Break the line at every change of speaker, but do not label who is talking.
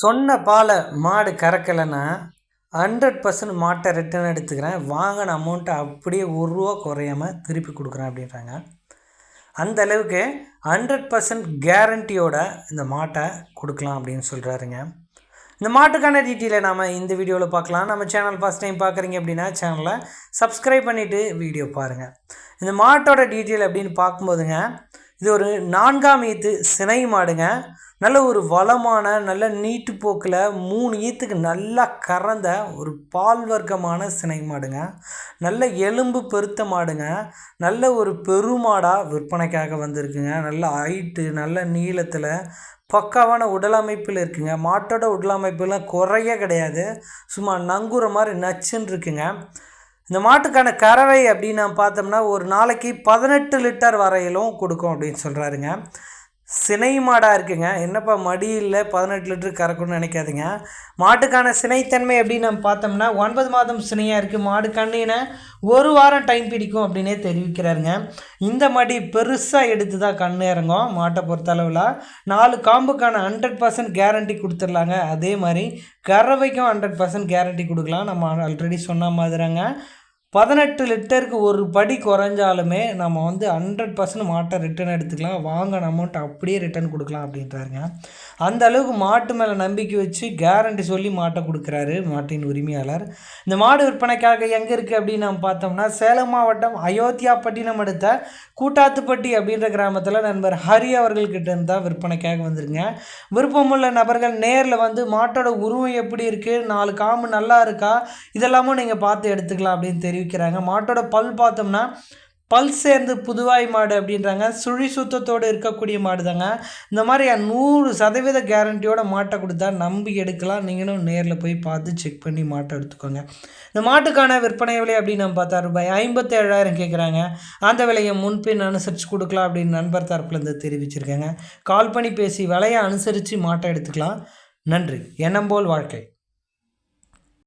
சொன்ன பாலை மாடு கறக்கலைன்னா ஹண்ட்ரட் பர்சன்ட் மாட்டை ரிட்டர்ன் எடுத்துக்கிறேன். வாங்கின அமௌண்ட்டை அப்படியே ஒரு ரூபா குறையாமல் திருப்பி கொடுக்குறேன் அப்படின்றாங்க. அந்த அளவுக்கு ஹண்ட்ரட் பர்சன்ட் கேரண்டியோட இந்த மாட்டை கொடுக்கலாம் அப்படின்னு சொல்கிறாருங்க இந்த மாட்டுக்கான டீட்டெயிலை நாம் இந்த வீடியோவில் பார்க்கலாம். நம்ம சேனல் ஃபஸ்ட் டைம் பார்க்குறீங்க அப்படின்னா சேனலை சப்ஸ்கிரைப் பண்ணிவிட்டு வீடியோ பாருங்கள் இந்த மாட்டோட டீட்டெயில் அப்படின்னு பார்க்கும்போதுங்க இது ஒரு நான்காம் ஈத்து சினை மாடுங்க. நல்ல ஒரு வளமான நல்ல நீட்டு போக்கில் மூணு ஈத்துக்கு நல்லா கறந்த ஒரு பால் வர்க்கமான சினை மாடுங்க. நல்ல எலும்பு பெருத்த மாடுங்க. நல்ல ஒரு பெருமாடாக விற்பனைக்காக வந்திருக்குங்க. நல்ல ஹைட்டு நல்ல நீளத்தில் பக்காவான உடலமைப்பில் இருக்குங்க. மாட்டோட உடலமைப்புலாம் குறைய கிடையாது. சும்மா நங்குற மாதிரி நச்சுன்னு இருக்குங்க. இந்த மாட்டுக்கான கறவை அப்படின்னு நான் பார்த்தோம்னா ஒரு நாளைக்கு பதினெட்டு லிட்டர் வரையிலும் கொடுக்கும் அப்படின்னு சொல்கிறாருங்க சினை மாடாக இருக்குங்க. என்னப்பா மடியில் பதினெட்டு லிட்டர் கறக்கணும்னு நினைக்காதுங்க. மாட்டுக்கான சினைத்தன்மை அப்படின்னு நம்ம பார்த்தோம்னா ஒன்பது மாதம் சினையாக இருக்குது மாடு கண்ணின ஒரு வாரம் டைம் பிடிக்கும் அப்படின்னே தெரிவிக்கிறாருங்க. இந்த மடி பெருசாக எடுத்து தான் கண்ணு இறங்கும். மாட்டை பொறுத்தளவில் நாலு காம்புக்கான ஹண்ட்ரட் பர்சன்ட் கேரண்டி கொடுத்துர்லாங்க அதே மாதிரி கறவைக்கும் ஹண்ட்ரட் பர்சன்ட் கேரண்டி கொடுக்கலாம். நம்ம ஆல்ரெடி சொன்ன மாதிரிங்க பதினெட்டு லிட்டருக்கு ஒரு படி குறைஞ்சாலுமே நம்ம வந்து ஹண்ட்ரட் பர்சன்ட் மாட்டை ரிட்டர்ன் எடுத்துக்கலாம். வாங்கின அமௌண்ட் அப்படியே ரிட்டர்ன் கொடுக்கலாம் அப்படின்றாருங்க. அந்த அளவுக்கு மாட்டு மேலே நம்பிக்கை வச்சு கேரண்டி சொல்லி மாட்டை கொடுக்குறாரு மாட்டின் உரிமையாளர். இந்த மாடு விற்பனைக்காக எங்கே இருக்குது அப்படின்னு நம்ம பார்த்தோம்னா சேலம் மாவட்டம் அயோத்தியாப்பட்டினம் அடுத்த கூட்டாத்துப்பட்டி அப்படின்ற கிராமத்தில் நண்பர் ஹரி அவர்கள்கிட்ட இருந்தால் விற்பனைக்காக வந்திருங்க. விருப்பமுள்ள நபர்கள் நேரில் வந்து மாட்டோட உருவம் எப்படி இருக்குது நாலு காம்பு நல்லா இருக்கா இதெல்லாமும் நீங்கள் பார்த்து எடுத்துக்கலாம் அப்படின்னு தெரியும் தெரிவிக்கிறாங்க மாட்டோட பல் பார்த்தோம்னா பல் சேர்ந்து புதுவாய் மாடு அப்படின்றாங்க. சுழி சுத்தத்தோடு இருக்கக்கூடிய மாடு தாங்க இந்த மாதிரி நூறு சதவீத கேரண்டியோட மாட்டை கொடுத்தா நம்பி எடுக்கலாம். நீங்களும் நேரில் போய் பார்த்து செக் பண்ணி மாட்டை எடுத்துக்கோங்க. இந்த மாட்டுக்கான விற்பனை விலை அப்படின்னு நம்ம பார்த்தா ரூபாய் ஐம்பத்தேழாயிரம் கேட்குறாங்க. அந்த விலையை முன்பின் அனுசரித்து கொடுக்கலாம் அப்படின்னு நண்பர் தரப்புலேருந்து தெரிவிச்சிருக்காங்க. கால் பண்ணி பேசி விலையை அனுசரித்து மாட்டை எடுத்துக்கலாம். நன்றி. எண்ணம் போல் வாழ்க்கை.